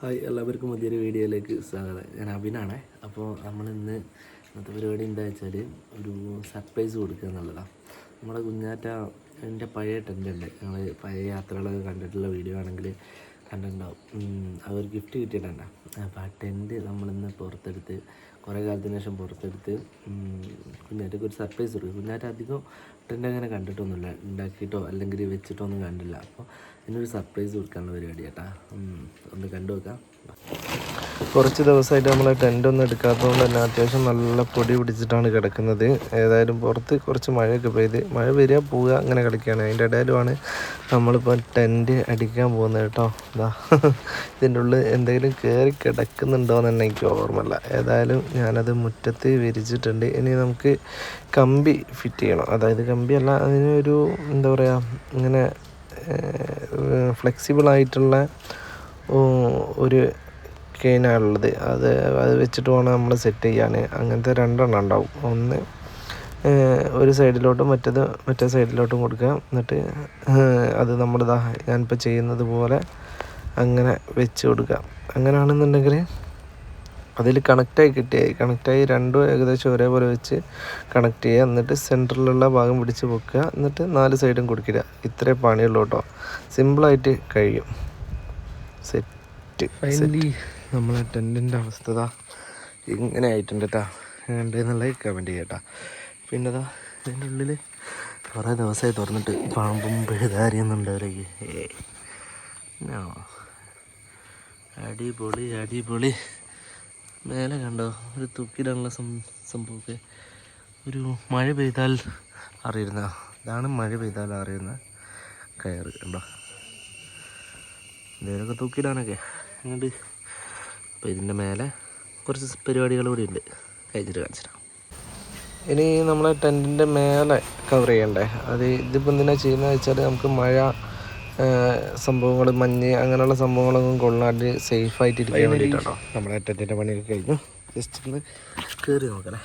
Hi എല്ലാവർക്കും പുതിയൊരു വീഡിയോയിലേക്ക് സ്വാഗതം. ഞാൻ അഭിനാണേ അപ്പോൾ നമ്മൾ ഇന്ന് ഇന്നത്തെ പരിപാടി എന്താ വെച്ചാൽ ഒരു സർപ്രൈസ് കൊടുക്കുക എന്നുള്ളതാണ് നമ്മുടെ കുഞ്ഞാറ്റ എന്റെ പഴയ ടെന്റ് ഉണ്ട്. ഞങ്ങൾ പഴയ യാത്രകളൊക്കെ കണ്ടിട്ടുള്ള വീഡിയോ ആണെങ്കിൽ കണ്ടിട്ടുണ്ടാവും. അവർ ഗിഫ്റ്റ് കിട്ടിയിട്ടുണ്ട് അപ്പോൾ ആ ടെന്റ് നമ്മളിന്ന് പുറത്തെടുത്ത് കുറേ കാലത്തിന് ശേഷം പുറത്തെടുത്ത് കുഞ്ഞാറ്റയ്ക്ക് ഒരു സർപ്രൈസ് കൊടുക്കും കുഞ്ഞാറ്റ അധികം ട്രെൻഡ് അങ്ങനെ കണ്ടിട്ടൊന്നുമില്ല. ഉണ്ടാക്കിയിട്ടോ അല്ലെങ്കിൽ വെച്ചിട്ടോ ഒന്നും കണ്ടില്ല. അപ്പോൾ അതിനൊരു സർപ്രൈസ് കൊടുക്കാനുള്ള പരിപാടി ചേട്ടാ ഒന്ന് കണ്ടു നോക്കാം കുറച്ച് ദിവസമായിട്ട് നമ്മൾ ടെന്റ് ഒന്നും എടുക്കാത്തതുകൊണ്ട് തന്നെ അത്യാവശ്യം നല്ല പൊടി പിടിച്ചിട്ടാണ് കിടക്കുന്നത്. ഏതായാലും പുറത്ത് കുറച്ച് മഴയൊക്കെ പെയ്ത് മഴ വരിക പോവുക അങ്ങനെ കളിക്കുകയാണ്. അതിന്റെ ഇടയിലുമാണ് നമ്മളിപ്പോൾ ടെന്റ് അടിക്കാൻ പോകുന്നത് കേട്ടോ. ഇതാ ഇതിന്റെ ഉള്ളിൽ എന്തെങ്കിലും കയറി കിടക്കുന്നുണ്ടോ എന്ന് തന്നെ എനിക്ക് ഓർമ്മയില്ല. ഏതായാലും ഞാനത് മുറ്റത്ത് വിരിച്ചിട്ടുണ്ട്. ഇനി നമുക്ക് കമ്പി ഫിറ്റ് ചെയ്യണം. അതായത് കമ്പിയല്ല അതിനൊരു എന്താ പറയുക ഇങ്ങനെ ഓ, ഒരു കെയിനാണുള്ളത് അത് അത് വെച്ചിട്ട് വേണം നമ്മൾ സെറ്റ് ചെയ്യാൻ അങ്ങനത്തെ രണ്ടെണ്ണം ഉണ്ടാവും. ഒന്ന് ഒരു സൈഡിലോട്ടും മറ്റേത് മറ്റേ സൈഡിലോട്ടും കൊടുക്കുക. എന്നിട്ട് അത് നമ്മളിതാ ഞാനിപ്പോൾ ചെയ്യുന്നത് പോലെ അങ്ങനെ വെച്ച് കൊടുക്കുക. അങ്ങനെയാണെന്നുണ്ടെങ്കിൽ അതിൽ കണക്റ്റായി കിട്ടിയായി കണക്റ്റായി രണ്ടും ഏകദേശം ഒരേപോലെ വെച്ച് കണക്ട് ചെയ്യുക. എന്നിട്ട് സെന്ററിലുള്ള ഭാഗം പിടിച്ച് പൊക്കുക എന്നിട്ട് നാല് സൈഡും കൊടുക്കില്ല ഇത്രേ പണിയുള്ളൂ കേട്ടോ. സിമ്പിളായിട്ട് കഴിയും. സെറ്റ് ഫൈനലി നമ്മളെ ടെന്റിന്റെ അവസ്ഥ ഇങ്ങനെ ആയിട്ടുണ്ട് കേട്ടോ ഉണ്ട് എന്നുള്ളത് കമന്റ് ചെയ്യട്ടാ. പിന്നെ അതാ ഇതിന്റെ ഉള്ളിൽ കുറേ ദിവസമായി തുറന്നിട്ട് പാമ്പും പെഴുതാരിയുന്നുണ്ട് അവരേക്ക് ഏ. അടിപൊളി അടിപൊളി. മേലെ കണ്ടോ ഒരു തൂക്കിടാനുള്ള സംഭവമൊക്കെ. ഒരു മഴ പെയ്താൽ അറിയുന്ന ഇതാണ് മഴ പെയ്താൽ അറിയുന്ന കയറ് കണ്ടോ. എന്തെങ്കിലുമൊക്കെ തൂക്കിയിടാനൊക്കെ അങ്ങോട്ട് അപ്പോൾ ഇതിന്റെ മേലെ കുറച്ച് പരിപാടികൾ കൂടി ഉണ്ട്. കഴിഞ്ഞിട്ട് കാണിച്ചിട്ട് ഇനി നമ്മളെ ടെന്റിന്റെ മേലെ കവർ ചെയ്യണ്ടേ? അത് ഇതിപ്പോൾ എന്തിനാണ് ചെയ്യുന്നത് വെച്ചാൽ നമുക്ക് മഴ സംഭവങ്ങൾ മഞ്ഞ് അങ്ങനെയുള്ള സംഭവങ്ങളൊന്നും കൊള്ളാണ്ട് സേഫായിട്ട് ഇരിക്കാൻ വേണ്ടിയിട്ടാണോ നമ്മുടെ ടെന്റിന്റെ പണിയൊക്കെ കഴിഞ്ഞു. ജസ്റ്റ് ഒന്ന് കയറി നോക്കണേ.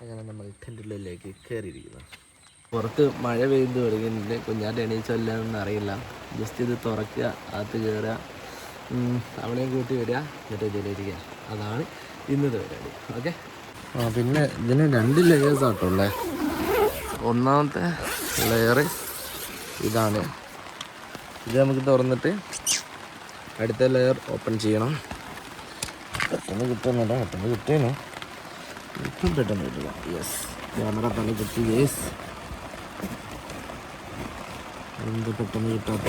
അങ്ങനെ നമ്മൾ ടെന്റുള്ളിലേക്ക് കയറിയിരിക്കുന്നു. പുറത്ത് മഴ പെയ്ത് തുടങ്ങിയിട്ടുണ്ട്. കുഞ്ഞാട്ട് എണീച്ചല്ലെന്ന് അറിയില്ല. ജസ്റ്റ് ഇത് തുറക്കുക അകത്ത് കയറുക അവളെയും കൂട്ടി വരിക എന്നിട്ട് ഇതിലിരിക്കുക. അതാണ് ഇന്നത്തെ പരിപാടി. ഓക്കെ ആ പിന്നെ ഇതിന് രണ്ട് ലെയേഴ്സ് ആട്ടോ ഉള്ളേ. ഒന്നാമത്തെ ലെയർ ഇതാണ്. ഇത് നമുക്ക് തുറന്നിട്ട് അടുത്ത ലെയർ ഓപ്പൺ ചെയ്യണം. പെട്ടെന്ന് കിട്ടുന്നുണ്ടോ പെട്ടെന്ന് കിട്ടിയേനു ഇപ്പം പെട്ടെന്ന് കിട്ടുക. യെസ് ക്യാമറ പണി കിട്ടി യെസ് എന്ത് പെട്ടെന്ന് കിട്ടാത്ത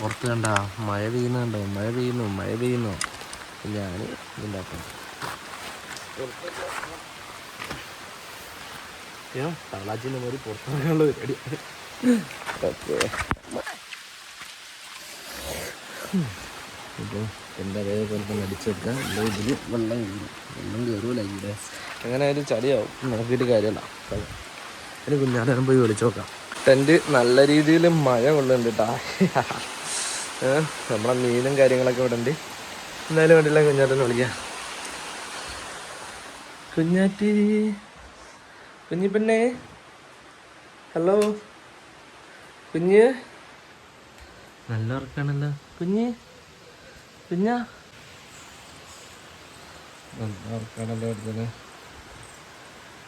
പുറത്ത് കണ്ട മഴ പെയ്യുന്നുണ്ടോ മഴ പെയ്യുന്നു മഴ പെയ്യുന്നു. ഞാൻ ഇതുണ്ടാക്കാം. തള്ളാച്ചിന്റെ മാതിരി പുറത്തിറങ്ങാനുള്ള പരിപാടി. ഓക്കെ ഇപ്പോൾ എന്റെ അതേപോലെ തന്നെ അടിച്ചെടുക്കാം എന്റെ ഇതിൽ വെള്ളം വെള്ളം കയറൂല ഇവിടെ. അങ്ങനെ ആയാലും ചളിയാവും. നോക്കിയിട്ട് കാര്യമല്ല. അതിന് കുഞ്ഞാടനം പോയി വിളിച്ചു നോക്കാം. ടെന്റ് നല്ല രീതിയിൽ മഴ കൊള്ളുന്നുണ്ട് കേട്ടാ നമ്മളെ മീനും കാര്യങ്ങളൊക്കെ ഇവിടെ ഉണ്ട് എന്തായാലും വേണ്ടില്ല കുഞ്ഞാട്ടനെ വിളിക്കാം. കുഞ്ഞാറ്റി കുഞ്ഞിപ്പെണ്ണേ. ഹലോ. കുഞ്ഞ്? നല്ല ഉറക്കാണല്ലോ. കുഞ്ഞ്? കുഞ്ഞ? നല്ല ഉറക്കാണല്ലോ അടുത്തത്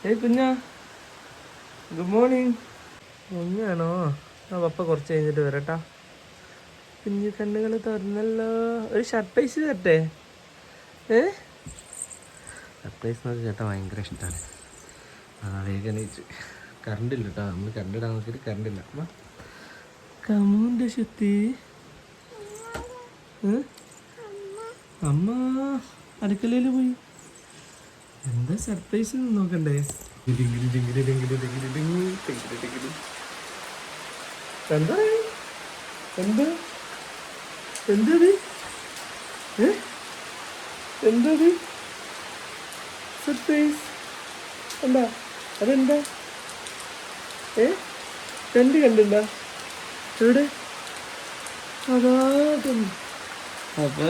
ഏയ് കുഞ്ഞ. ഗുഡ് മോർണിംഗ് കുഞ്ഞാണോ? ആ പപ്പ കുറച്ച് കഴിഞ്ഞിട്ട് വരട്ടാ. കുഞ്ഞു കണ്ണുകൾ തുറന്നല്ലോ. ഒരു ഷർട്ട് പൈസ തരട്ടെ? ഏ? ഷർട്ട് എന്നൊക്കെ ചേട്ടാ ഭയങ്കര ഇഷ്ടമാണ് ആ വേഗം കറണ്ടില്ല കറണ്ട് ഇല്ല കേട്ടോ നമ്മൾ കണ്ടിടാൻ നോക്കിയിട്ട് കറണ്ട് ഇല്ല. വാ. കമൂന്റെ ശുത്തി? അമ്മ അടുക്കളയിൽ പോയി എന്താ സർപ്രൈസ് നോക്കണ്ടേ. എന്താ സർപ്രൈസ് എന്താ അതെന്താ ഏ ടെന്റ് കണ്ടിട്ടുണ്ടോ അപ്പൊ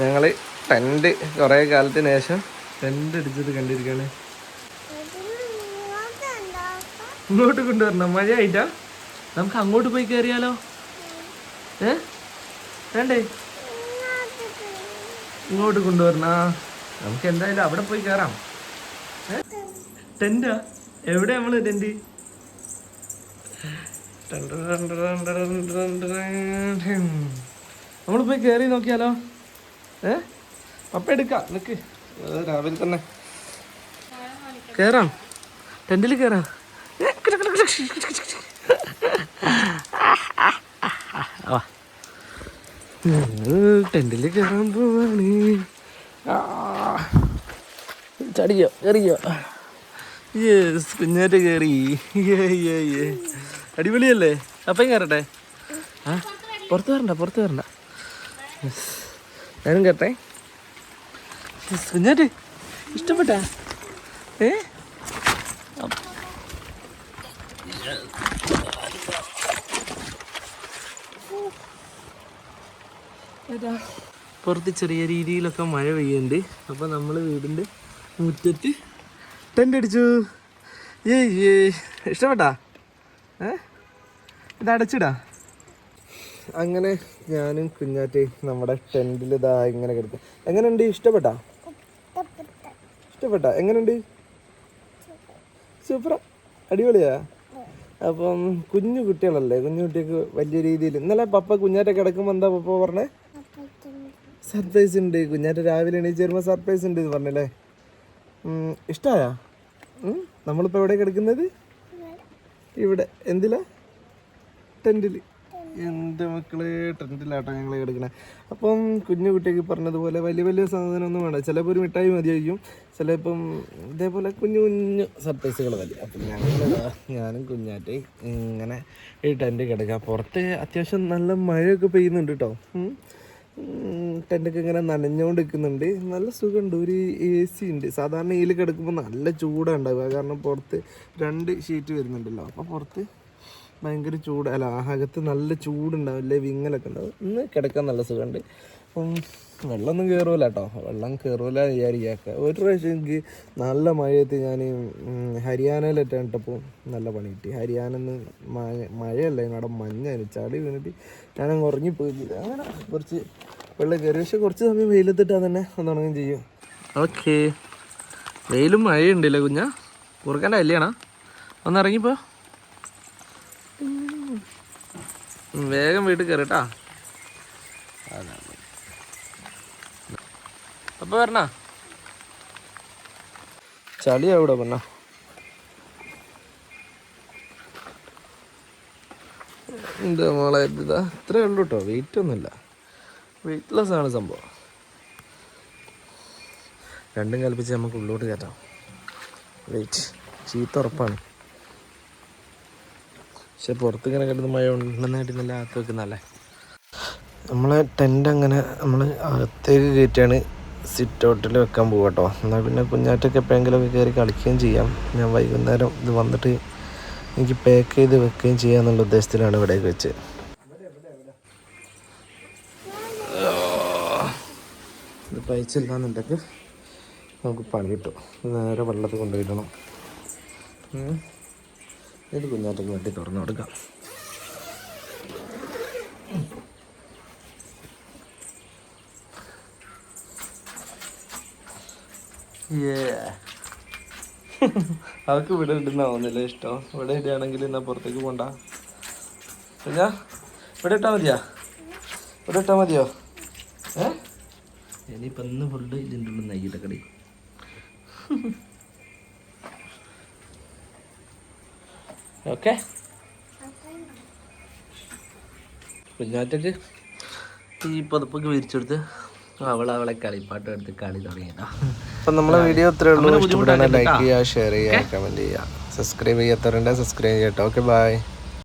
ഞങ്ങൾ ടെന്റ് കുറേ കാലത്തിന് ശേഷം ടെന്റ് അടിച്ചത് കണ്ടിരിക്കാണ്. ഇങ്ങോട്ട് കൊണ്ടുവരണം. മഴയായിട്ടാ? നമുക്ക് അങ്ങോട്ട് പോയി കയറിയാലോ ഏ? വേണ്ടേ? ഇങ്ങോട്ട് കൊണ്ടുവരണ. നമുക്ക് എന്തായാലും അവിടെ പോയി കയറാം? ടെന്റാ എവിടെ നമ്മൾ ടെന്റ് നമ്മൾ പോയി കയറി നോക്കിയാലോ? ഏ? പപ്പ എടുക്കാം നിക്ക്. രാവിലെ തന്നെ. കേറാം. ടെന്റിൽ കേറാം. ടെന്റിൽ കയറാൻ പോവാണ്. ആ. ചടിയോ കയറിയോ യെസ് കുഞ്ഞാറ്റ കയറി ഏ, ഏ, ഏ. അടിപൊളിയല്ലേ? അപ്പം കയറട്ടെ ആ പുറത്ത് വരണ്ട പുറത്ത് വരണ്ട. ഞാനും കയറട്ടെ Yes, കുഞ്ഞാറ്റ് ഇഷ്ടപ്പെട്ടാ? ഏ? പുറത്ത് ചെറിയ രീതിയിലൊക്കെ മഴ പെയ്യുന്നുണ്ട്. അപ്പോൾ നമ്മൾ വീടിന്റെ മുറ്റത്ത് ടെന്റ് അടിച്ചു. ഏ ഏ ഇഷ്ടപ്പെട്ടാ? ഇത് അടച്ചിടാ. അങ്ങനെ ഞാനും കുഞ്ഞാറ്റ് നമ്മുടെ ടെന്റിൽ ഇതാ ഇങ്ങനെ കിടക്കും. എങ്ങനെയുണ്ട്? ഇഷ്ടപ്പെട്ടാ? ഇഷ്ടപ്പെട്ടാ. എങ്ങനെയുണ്ട്? സൂപ്പർ അടിപൊളിയാ. അപ്പം കുഞ്ഞു കുട്ടികളല്ലേ? കുഞ്ഞു കുട്ടികൾക്ക് വലിയ രീതിയിൽ. ഇന്നലെ പപ്പ കുഞ്ഞാറ്റ കിടക്കുമ്പോൾ എന്താ പപ്പ പറഞ്ഞേ? സർപ്രൈസ് ഉണ്ട്. കുഞ്ഞാറ്റ രാവിലെ എണീച്ച് വരുമ്പോൾ സർപ്രൈസ് ഉണ്ട് എന്ന് പറഞ്ഞല്ലേ? ഇഷ്ടമായ നമ്മളിപ്പോൾ? എവിടെ കിടക്കുന്നത്? ഇവിടെ. എന്തിലാ? ടെന്റിൽ എന്റെ മക്കൾ ട്രെൻഡിലാട്ടോ ഞങ്ങൾ എടുക്കണേ അപ്പം കുഞ്ഞു കുട്ടിക്ക് പറഞ്ഞതുപോലെ വലിയ വലിയ സാധനമൊന്നും വേണ്ട. ചിലപ്പോൾ ഒരു മിഠായി മതിയായിരിക്കും. ചിലപ്പം ഇതേപോലെ കുഞ്ഞു കുഞ്ഞു സർപ്രൈസുകൾ മതി. അപ്പം ഞങ്ങൾ ഞാനും കുഞ്ഞാറ്റേ ഇങ്ങനെ ഈ ടെന്റ് കിടക്കുക പുറത്ത് അത്യാവശ്യം നല്ല മഴയൊക്കെ പെയ്യുന്നുണ്ട് കേട്ടോ ടെന്റൊക്കെ ഇങ്ങനെ നനഞ്ഞുകൊണ്ട് നിൽക്കുന്നുണ്ട് നല്ല സുഖമുണ്ട്. ഒരു എ സി ഉണ്ട്. സാധാരണ ഇതിൽ കിടക്കുമ്പോൾ നല്ല ചൂടാണ് ഉണ്ടാവുക കാരണം പുറത്ത് രണ്ട് ഷീറ്റ് വരുന്നുണ്ടല്ലോ. അപ്പോൾ പുറത്ത് ഭയങ്കര ചൂട്. അല്ല അകത്ത് നല്ല ചൂടുണ്ടാവും ചൂടുണ്ടാവില്ലേ? വിങ്ങലൊക്കെ ഉണ്ടാവും. ഇന്ന് കിടക്കാൻ നല്ല സുഖമുണ്ട്. അപ്പം വെള്ളമൊന്നും കയറൂല കേട്ടോ. വെള്ളം കയറൂല വിചാരിക്കുക ഒരു പ്രാവശ്യം എനിക്ക് നല്ല മഴയത്ത് ഞാൻ ഹരിയാനയിലിട്ടാണ് ഇട്ടപ്പോൾ നല്ല പണി കിട്ടി. ഹരിയാനെന്ന് മഴ മഴയല്ല? അവിടെ മഞ്ഞായിരുന്നു ചളി വീണിട്ട് ഞാനങ്ങ് ഉറങ്ങിപ്പോയി. അങ്ങനെ കുറച്ച് വെള്ളം കയറി. പക്ഷെ കുറച്ച് സമയം വെയിലത്തിട്ടാൽ തന്നെ ഒന്ന് ഉണങ്ങും ചെയ്യും. ഓക്കെ. വെയിലും മഴയുണ്ടല്ലേ കുഞ്ഞ? കുറുക്കന്റെ കല്യാണ? ഒന്ന് ഇറങ്ങിപ്പോ. വേഗം വീട്ടിൽ കയറിട്ടാ. അപ്പൊ വരണ? ചളി അവിടെ പെണ്ണ എന്താ മോളെ ഇതാ ഇത്രേ ഉള്ളൂ കേട്ടോ വെയിറ്റ് ഒന്നുമില്ല. വെയിറ്റ്ലെസ് ആണ് സംഭവം. രണ്ടും കൽപ്പിച്ച് നമുക്ക് ഉള്ളോട്ട് കയറ്റാം. വെയിറ്റ് ചീത്ത ഉറപ്പാണ്. പക്ഷെ പുറത്ത് ഇങ്ങനെ കിടന്ന് മഴ ഉണ്ടെന്നായിട്ട് നല്ല അകത്ത് വെക്കുന്നല്ലേ നമ്മളെ ടെന്റ് അങ്ങനെ നമ്മൾ അകത്തേക്ക് കയറ്റിയാണ് സിറ്റ് ഔട്ടിൽ വെക്കാൻ പോകും കേട്ടോ എന്നാൽ പിന്നെ കുഞ്ഞാറ്റൊക്കെ എപ്പോഴെങ്കിലുമൊക്കെ കയറി കളിക്കുകയും ചെയ്യാം. ഞാൻ വൈകുന്നേരം ഇത് വന്നിട്ട് എനിക്ക് പാക്ക് ചെയ്ത് വെക്കുകയും ചെയ്യാന്നുള്ള ഉദ്ദേശത്തിലാണ് ഇവിടേക്ക് വെച്ച്. ഇത് പൈച്ചില്ലാന്നുണ്ടെങ്കിൽ നമുക്ക് പണി കിട്ടും. നേരെ വെള്ളത്തിൽ കൊണ്ടുപോയിടണം. ഇത് കുഞ്ഞാറ്റയ്ക്ക് വേണ്ടി തുറന്നു കൊടുക്കാം. അവർക്ക് ഇവിടെ ഇടുന്നാവുന്നില്ല ഇഷ്ടം? ഇവിടെ ഇടുകയാണെങ്കിൽ എന്നാ പുറത്തേക്ക് പോണ്ട? ഇവിടെ ഇട്ടാ മതിയാ? ഇവിടെ ഇട്ടാ മതിയോ? ഇനിയിപ്പം ഇന്ന് ഫുള്ള് ഇതിന്റെ ഉള്ളിൽ നൈകിട്ട കടി ഓക്കെ കുഞ്ഞാറ്റക്ക് ഈ പുതപ്പൊക്കെ വിരിച്ചെടുത്ത് അവൾ അവളെ കളിപ്പാട്ട് എടുത്ത് കളി തുടങ്ങിയതാ. അപ്പം നമ്മളെ വീഡിയോ ഇത്രേ ഉള്ളൂ. ഇഷ്ടപ്പെടാൻ ലൈക്ക് ചെയ്യുക ഷെയർ ചെയ്യുക കമന്റ് ചെയ്യുക. സബ്സ്ക്രൈബ് ചെയ്യാത്തവരുണ്ടെങ്കിൽ സബ്സ്ക്രൈബ് ചെയ്യട്ടോ. Okay bye